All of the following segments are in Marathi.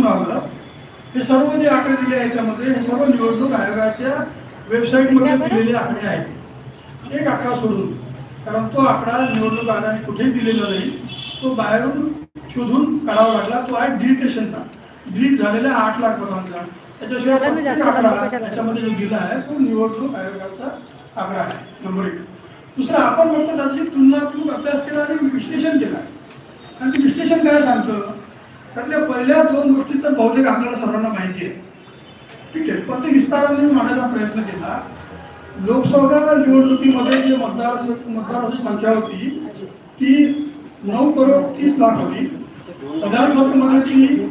दिसून आलं. हे सर्व जे आकडे दिले याच्यामध्ये हे सर्व निवडणूक आयोगाच्या वेबसाईटमध्ये दिलेले आकडे आहेत. एक आकडा सोडून. कारण तो आकडा निवडणूक आयोगाने कुठेही दिलेला नाही. तो बाहेरून शोधून काढावा लागला. तो आहे डिलिटेशनचा. डिलीट झालेल्या आठ लाख मतांचा त्याच्याशिवाय प्रत्येक आकडा याच्यामध्ये जो दिला आहे तो निवडणूक आयोगाचा आकडा आहे. नंबर एक. दुसरा आपण फक्त त्याची तुलनात्मक अभ्यास केला आणि विश्लेषण केला. आणि ते विश्लेषण काय सांगतं? त्यातल्या पहिल्या दोन गोष्टी तर बहुतेक आपल्याला सर्वांना माहिती आहे ठीक आहे पण ते विस्ताराने मांडायचा प्रयत्न केला. लोकसभा निवडणुकीमध्ये जे मतदार मतदाराची संख्या होती ती नऊ करोड तीस लाख होती. विधानसभेमध्ये ती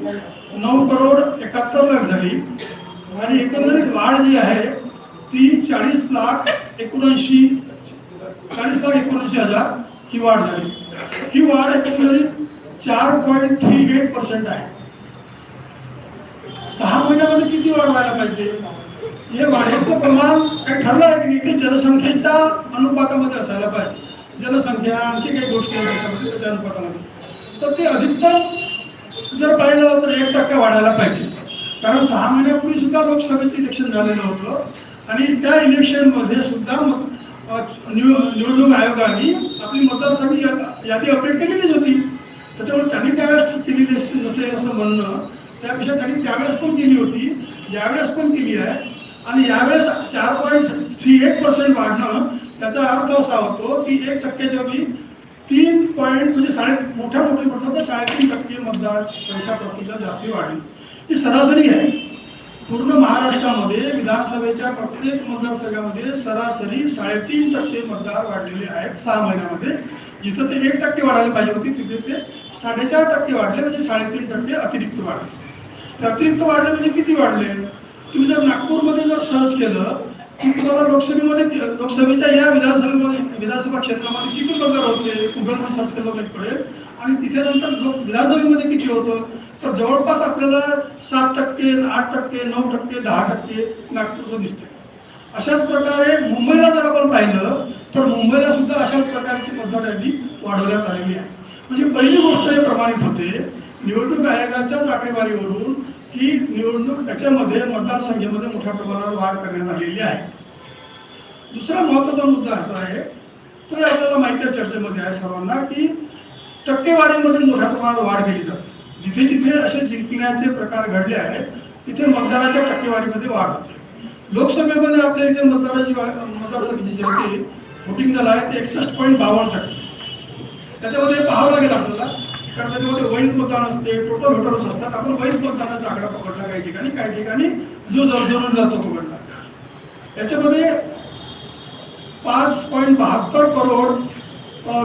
नऊ करोड एकाहत्तर लाख झाली. आणि एकंदरीत वाढ जी आहे ती चाळीस लाख एकोणऐंशी चाळीस लाख एकोणऐंशी हजार ही वाढ झाली. ही वाढ एकंदरीत चार पॉईंट थ्री एट पर्सेंट आहे. सहा महिन्यामध्ये किती वाढ व्हायला पाहिजे? हे वाढीचं प्रमाण काही ठरलं आहे की नाही? ते जनसंख्येच्या अनुपातामध्ये असायला पाहिजे. जनसंख्या आणखी काही गोष्टी आहेत त्याच्यामध्ये त्याच्या अनुपातामध्ये. तर ते अधिकतम जर पाहिलं तर एक टक्का वाढायला पाहिजे. कारण सहा महिन्यापूर्वी सुद्धा लोकसभेचं इलेक्शन झालेलं होतं. आणि त्या इलेक्शनमध्ये सुद्धा निवडणूक आयोगाने आपली मतदारसंघ या- यादी अपडेट केलेलीच होती. असते असं म्हणणं त्यापेक्षा त्यांनी त्यावेळेस पण केली होती. यावेळेस पण केली आहे. आणि यावेळेस चार पॉईंट थ्री एट पर्सेंट वाढणं त्याचा अर्थ असा होतो की एक टक्क्याच्या बी तीन पॉईंट म्हणजे साडे मोठ्या मोठे म्हटलं तर साडेतीन टक्के मतदार संख्या प्रतिशत जास्ती वाढली. ही सरासरी आहे. पूर्ण महाराष्ट्रामध्ये विधानसभेच्या प्रत्येक मतदारसंघामध्ये सरासरी साडेतीन टक्के मतदार वाढलेले आहेत सहा महिन्यामध्ये. जिथं ते एक टक्के वाढायला पाहिजे होती तिथे ते साडेचार टक्के वाढले म्हणजे साडेतीन टक्के अतिरिक्त वाढले. ते अतिरिक्त वाढले म्हणजे किती वाढले? तुम्ही जर नागपूरमध्ये जर सर्च केलं की तुम्हाला लोकसभेमध्ये लोकसभेच्या या विधानसभेमध्ये विधानसभा क्षेत्रामध्ये किती मतदार होते गुगलमध्ये सर्च केलं तर कळेल आणि तिथे नंतर विधानसभेमध्ये किती होतं? तर जवळपास आपल्याला सात टक्के आठ टक्के नऊ टक्के दहा टक्के नागपूरचं दिसते अशाच प्रकारे मुंबईला जर आपण पाहिलं तर मुंबईला सुद्धा अशाच प्रकारची मतदार यादी वाढवण्यात आलेली आहे. म्हणजे पहिली गोष्ट हे प्रमाणित होते निवडणूक आयोगाच्याच आकडेवारीवरून की निवडणूक त्याच्यामध्ये मतदारसंख्येमध्ये मोठ्या प्रमाणावर वाढ करण्यात आलेली आहे. दुसरा महत्त्वाचा मुद्दा असा आहे तो आपल्याला माहिती आहे चर्चेमध्ये आहे सर्वांना की टक्केवारीमध्ये मोठ्या प्रमाणात वाढ केली जाते. जिथे जिथे असे जिंकण्याचे प्रकार घडले आहेत तिथे मतदाराच्या टक्केवारीमध्ये वाढ होते. लोकसभेमध्ये आपल्या इथे मतदाराची मतदारसंख्येची जी होती वोटिंग झालं आहे ते एकसष्ट पॉईंट बावन्न टक्के. त्याच्यामध्ये पाहावं लागेल आपल्याला. कारण त्याच्यामध्ये वैध मतदान असते टोटल व्होटर्स असतात. आपण वैध मतदानाचा आकडा पकडला काही ठिकाणी काही ठिकाणी जो जरूर जातो पकडला. याच्यामध्ये पाच पॉईंट बहात्तर करोड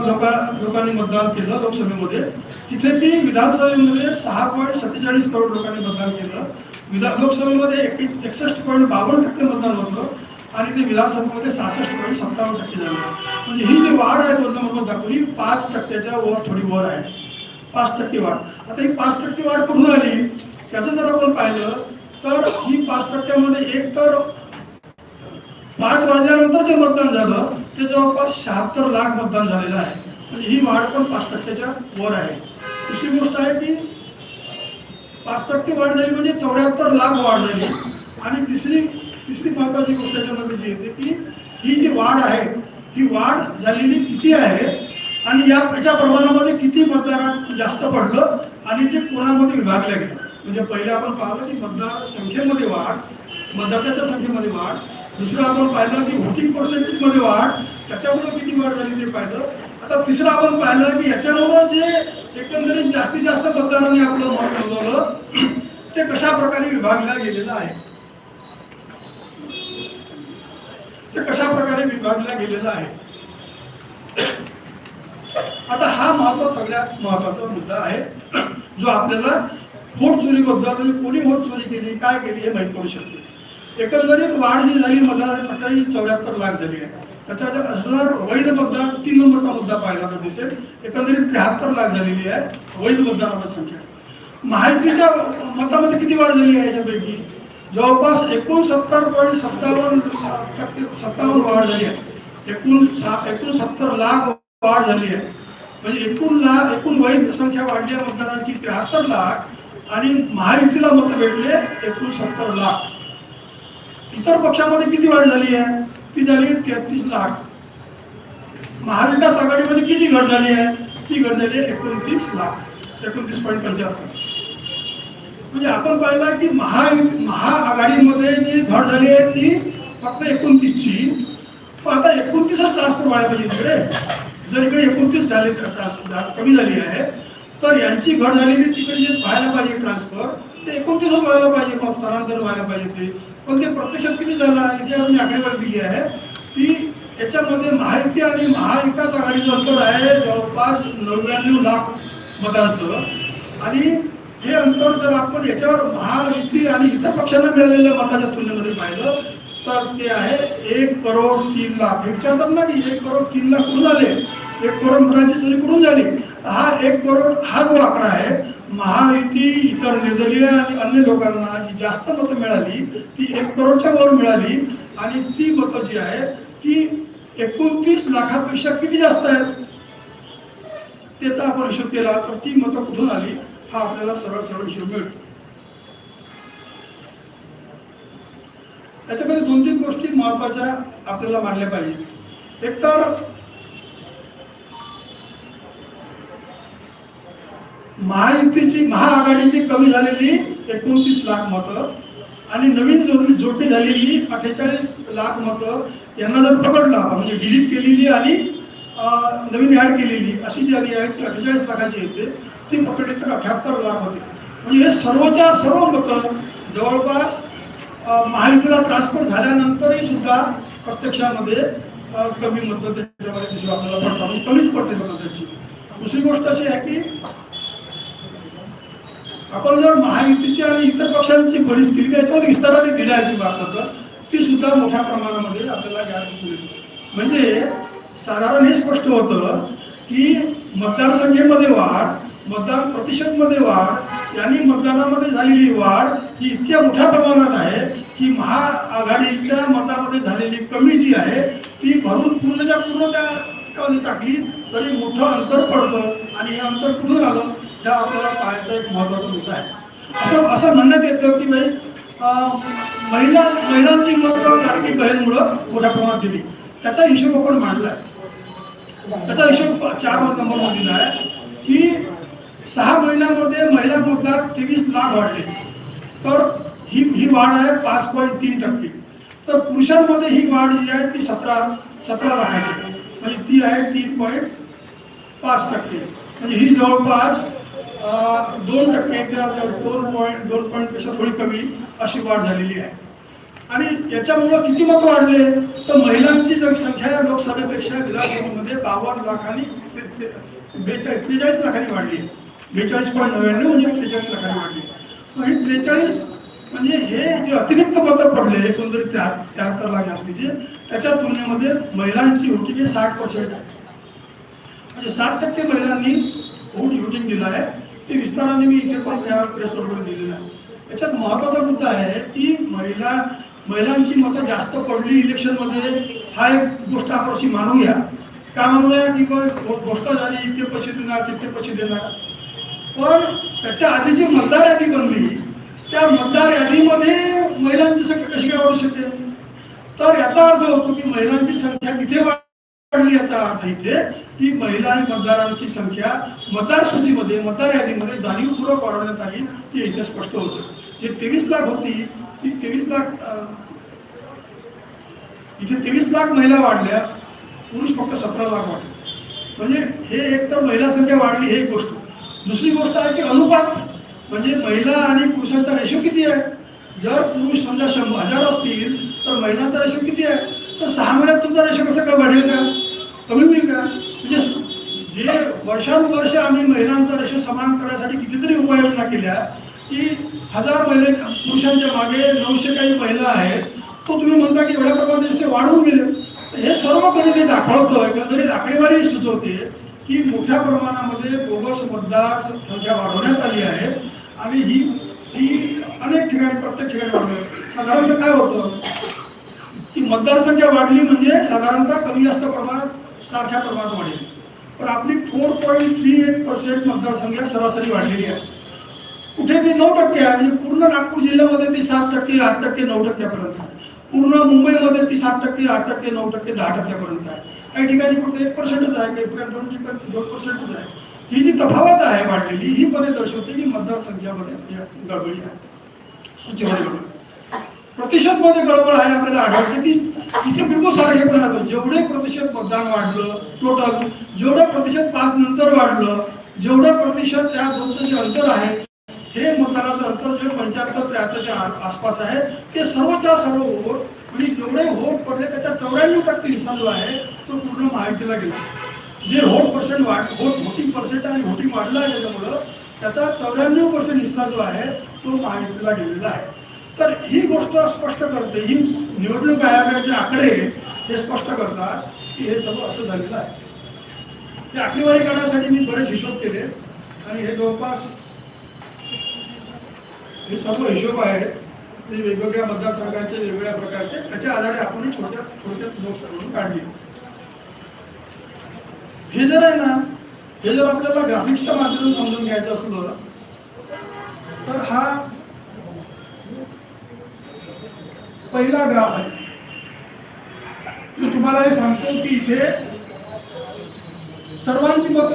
लोका लोकांनी मतदान केलं लोकसभेमध्ये. तिथे ती विधानसभेमध्ये सहा पॉईंट सत्तेचाळीस करोड लोकांनी मतदान केलं. विधान लोकसभेमध्ये एकवीस एकसष्ट पॉईंट बावन्न टक्के मतदान होतं. आणि ते विधानसभेमध्ये सहासष्ट पॉईंट सत्तावन्न टक्के झाले. म्हणजे ही जी वाढ आहे दोन नंबर दाखवली पाच टक्क्याच्या वर थोडी वर आहे. पाच टक्के वाढ. आता ही पाच टक्के वाढ कुठून आली? त्याचं जर आपण पाहिलं तर ही पाच टक्क्यामध्ये एक तर पाच वाजल्यानंतर जे मतदान झालं ते जवळपास शहात्तर लाख मतदान झालेलं आहे. म्हणजे ही वाढ पण पाच टक्क्याच्या वर आहे. दुसरी गोष्ट आहे की पाच टक्के वाढ झाली म्हणजे चौऱ्याहत्तर लाख वाढ झाली. आणि तिसरी तिसरी महत्वाची गोष्ट याच्यामध्ये जी येते की ही जी वाढ आहे ही वाढ झालेली किती आहे आणि या याच्या प्रमाणामध्ये किती मतदारात जास्त पडलं आणि ते कोणामध्ये विभागल्या गेलं म्हणजे पहिले आपण पाहिलं की मतदार संख्येमध्ये वाढ मतदात्याच्या संख्येमध्ये वाढ दुसरं आपण पाहिलं की व्होटिंग पर्सेंटेजमध्ये वाढ त्याच्यामुळं किती वाढ झाली ते पाहिलं. आता तिसरं आपण पाहिलं की याच्यामुळं जे एकंदरीत जास्तीत जास्त मतदारांनी आपलं मत नोंदवलं ते कशा प्रकारे विभागल्या गेलेलं आहे. ते कशा प्रकारे विभागला गेलेलं आहे? आता हा महत्त्व सगळ्यात महत्त्वाचा मुद्दा आहे. जो आपल्याला वोट चोरीबद्दल म्हणजे कोणी वोट चोरी केली काय केली हे माहीत पडू शकते. एकंदरीत वाढ जी झाली मतदार टक्के चौऱ्याहत्तर लाख झाली आहे. त्याच्या जर वैध मतदार तीन नंबरचा मुद्दा पाहिला तर दिसेल. एकंदरीत त्र्याहत्तर लाख झालेली आहे वैध मतदारांची संख्या. माहितीच्या मतामध्ये किती वाढ झाली आहे याच्यापैकी? जवळपास एकोणसत्तर पॉईंट सत्तावन्न टक्के सत्तावन्न वाढ झाली आहे. एकूण सा एकोणसत्तर लाख वाढ झाली आहे. म्हणजे एकूण लाख एकूण वैध संख्या वाढली आहे मतदारांची त्र्याहत्तर लाख आणि महायुतीला मत भेटले एकोणसत्तर लाख. इतर पक्षामध्ये किती वाढ झाली आहे? ती झाली तेहतीस लाख. महाविकास आघाडीमध्ये किती घट झाली आहे? ती घट झाली आहे एकोणतीस लाख. एकोणतीस पॉईंट पंच्याहत्तर. म्हणजे आपण पाहिलं की महा महाआघाडीमध्ये जी घट झाली आहे ती फक्त एकोणतीसची. पण आता एकोणतीसच ट्रान्सफर व्हायला पाहिजे तिकडे. जर इकडे एकोणतीस झाले ट्रान्सफर कमी झाली आहे. तर यांची घट झालेली तिकडे जे व्हायला पाहिजे ट्रान्सफर ते एकोणतीसच व्हायला पाहिजे मग स्थलांतर व्हायला पाहिजे ते. पण ते प्रत्यक्षात किती झालं इथे आम्ही आकडेवारी दिली आहे. ती याच्यामध्ये महायुती आणि महाविकास आघाडीचं अंतर आहे जवळपास नव्याण्णव लाख मतांचं. आणि हे अंतर जर आपण याच्यावर महायुती आणि इतर पक्षांना मिळालेल्या मताच्या तुलनेमध्ये पाहिलं तर ते आहे एक करोड तीन लाख. एक चार ना की एक करोड तीन लाख कुठून झाले एक करोड मुलांची चोरी कुठून झाली? हा एक करोड हा जो आकडा आहे महायुती इतर निर्दलीय आणि अन्य लोकांना जी जास्त मतं मिळाली ती एक करोडच्या वर मिळाली. आणि ती मतं जी आहेत ती एकोणतीस लाखापेक्षा किती जास्त आहेत? त्याचा आपण हिशोब केला तर ती मतं कुठून आली? हा आपल्याला सरळ सरळ हिशोब मिळतो. त्याच्यामध्ये दोन तीन गोष्टी महत्त्वाच्या आपल्याला मानल्या पाहिजेत. एक तर महायुतीची महाआघाडीची कमी झालेली एकोणतीस लाख मतं आणि नवीन जोडणी जोडणी झालेली अठ्ठेचाळीस लाख मतं यांना जर पकडलं आपण म्हणजे डिलीट केलेली आणि नवीन ॲड केलेली अशी जी आली आहे ती अठ्ठेचाळीस लाखाची येते. ती पकडली तर अठ्याहत्तर लाख होते. म्हणजे हे सर्वच्या सर्व मतं जवळपास अं, महायुतीला ट्रान्सफर झाल्यानंतरही सुद्धा प्रत्यक्षामध्ये कमी मतं त्याच्यामध्ये दिसू आपल्याला पडतात. म्हणजे कमीच पडते मतं त्याची. दुसरी गोष्ट अशी आहे की आपण जर महायुतीची आणि इतर पक्षांची बरीच केली त्याच्यामध्ये विस्ताराने दिली आहे ती तर ती सुद्धा मोठ्या प्रमाणामध्ये आपल्याला ज्ञान दिसून येते. म्हणजे साधारण हे स्पष्ट होतं की मतदारसंख्येमध्ये वाढ मतदान प्रतिशतमध्ये वाढ यांनी मतदानामध्ये झालेली वाढ ही इतक्या मोठ्या प्रमाणात आहे की महाआघाडीच्या मतामध्ये झालेली कमी जी आहे ती भरून पूर्णच्या पूर्ण त्यामध्ये टाकली तरी मोठं अंतर पडतं आणि हे अंतर कुठून आलं त्या आपल्याला पाहायचा एक महत्त्वाचा मुद्दा आहे. असं असं म्हणण्यात येतं की भाई अं, महिला महिलांची मतं लाडकी बहीणमुळं मोठ्या प्रमाणात दिली त्याचा हिशोब आपण मांडलाय. त्याचा हिशोब चार नंबर दिला आहे की सहा महिन्यांमध्ये महिला मतदार तेवीस लाख वाढले. तर ही ही वाढ आहे पाच पॉईंट तीन टक्के. तर पुरुषांमध्ये ही वाढ जी आहे ती सतरा सतरा लाखाची. म्हणजे ती आहे तीन पॉईंट पाच टक्के. म्हणजे ही जवळपास दोन टक्के दोन पॉईंट दोन पॉईंटपेक्षा थोडी कमी अशी वाढ झालेली आहे. आणि याच्यामुळं किती मतं वाढले? तर महिलांची जर संख्या या लोकसभेपेक्षा विधानसभेमध्ये बावन्न लाखांनी ते- बेचाळीस त्रेचाळीस लाखांनी वाढली बेचाळीस पॉईंट नव्याण्णव म्हणजे त्रेचाळीस लाखांनी वाढली. मग हे त्रेचाळीस म्हणजे हे जे अतिरिक्त मतं पडले एकंदरीत त्या त्र्याहत्तर लाख जास्तीचे त्याच्या तुलनेमध्ये महिलांची वोटिंग हे साठ पर्सेंट आहे. म्हणजे साठ टक्के महिलांनी वोट वोटिंग दिला आहे. ते विस्ताराने मी इथे पण प्रेसवर दिलेलं आहे. याच्यात महत्त्वाचा मुद्दा आहे की महिला महिलांची मतं जास्त पडली इलेक्शनमध्ये हा एक गोष्ट आपण अशी मानूया. का मानूया? की गोष्ट झाली इतके पैसे देणार तितके पैसे देणार. पण त्याच्या आधी जी मतदार यादी बनली त्या मतदार यादीमध्ये महिलांची संख्या कशी काय वाढू शकते तर याचा अर्थ होतो की महिलांची संख्या किती वाढली याचा अर्थ इथे की महिला आणि मतदारांची संख्या मतदार सूचीमध्ये मतदार यादीमध्ये जाणीवपूर्वक वाढवण्यात आली ती इथे स्पष्ट होतं. जे तेवीस लाख होती ती तेवीस लाख इथे तेवीस लाख महिला वाढल्या पुरुष फक्त सतरा लाख वाढले. म्हणजे हे एक तर महिला संख्या वाढली हे एक गोष्ट. दुसरी गोष्ट आहे की अनुपात. म्हणजे महिला आणि पुरुषांचा रेशो किती आहे? जर पुरुष समजा शंभर हजार असतील तर महिलांचा रेशो किती आहे? तर सहा महिन्यात तुमचा रेशो कसं काय वाढेल का? कमी होईल का? म्हणजे स- जे वर्षानुवर्ष आम्ही महिलांचा रेशो समान करण्यासाठी कितीतरी उपाययोजना केल्या की हजार महिला पुरुषांच्या मागे नऊशे काही महिला आहेत तो तुम्ही म्हणता की एवढ्या प्रमाणात रेशो वाढून गेले. तर हे सर्व गणित हे दाखवतं एकंदरीत आकडेवारी सुचवते. की मोठ्या प्रमाणामध्ये बोगस मतदार संख्या वाढवण्यात आली आहे. आणि ही ही अनेक ठिकाणी प्रत्येक ठिकाणी वाढवली साधारणतः काय होतं? की मतदारसंख्या वाढली म्हणजे साधारणतः कमी जास्त प्रमाणात सारख्या प्रमाणात वाढेल. पण आपली four point three eight percent मतदारसंख्या सरासरी वाढलेली आहे. कुठे ती नऊ टक्के आहे? म्हणजे पूर्ण नागपूर जिल्ह्यामध्ये ती सात टक्के आठ टक्के नऊ टक्क्यापर्यंत आहे. पूर्ण मुंबईमध्ये ती सात टक्के आठ टक्के नऊ टक्के दहा टक्क्यापर्यंत आहे. काही ठिकाणी फक्त एक पर्सेंटच आहे काही ठिकाणी दोन ठिकाणी दोन पर्सेंटच आहे. ही जी तफावत आहे वाढलेली ही मध्ये दर्शवते की मतदारसंख्यामध्ये गडबडी आहे. प्रतिशतमध्ये गडबड. प्रतिशत मध्ये गडबड आहे आपल्याला आढळते की तिथे बिलकुल सारखेपण आलं जेवढे प्रतिशत मतदान वाढलं टोटल जेवढं प्रतिशत पाच नंतर वाढलं जेवढं प्रतिशत त्या दोनचं जे अंतर आहे हे मतदानाचं अंतर जे पंच्याहत्तर त्र्याहत्तरच्या आसपास आहे ते सर्वच्या सर्व वोट म्हणजे जेवढे वोट पडले त्याच्या चौऱ्याण्णव टक्के हिस्सा जो आहे तो पूर्ण महायुतीला गेला. जे व्होट पर्सेंट वाढ व्होट व्होटिंग पर्सेंट आणि व्होटिंग वाढलं आहे त्याच्यामुळं त्याचा चौऱ्याण्णव पर्सेंट हिस्सा जो आहे तो महायुतीला गेलेला आहे. तर ही गोष्ट स्पष्ट करते ही निवडणूक आयोगाचे आकडे हे स्पष्ट करतात की हे सगळं असं झालेलं आहे. ते आकडेवारी करण्यासाठी मी बरेच हिशोब केले आणि हे जवळपास हे सर्व हिशोब आहेत. ते वेगवेगळ्या मतदारसंघाचे वेगवेगळ्या प्रकारचे. त्याच्या आधारे आपण छोट्या थोडक्यात नोट्स काढली. हे जर आहे ना हे जर आपल्याला ग्राफिक्सच्या माध्यमातून समजून घ्यायचं असलं तर हा पहिला ग्राफ आहे. जो तुम्हाला हे सांगतो की इथे सर्वांची मतं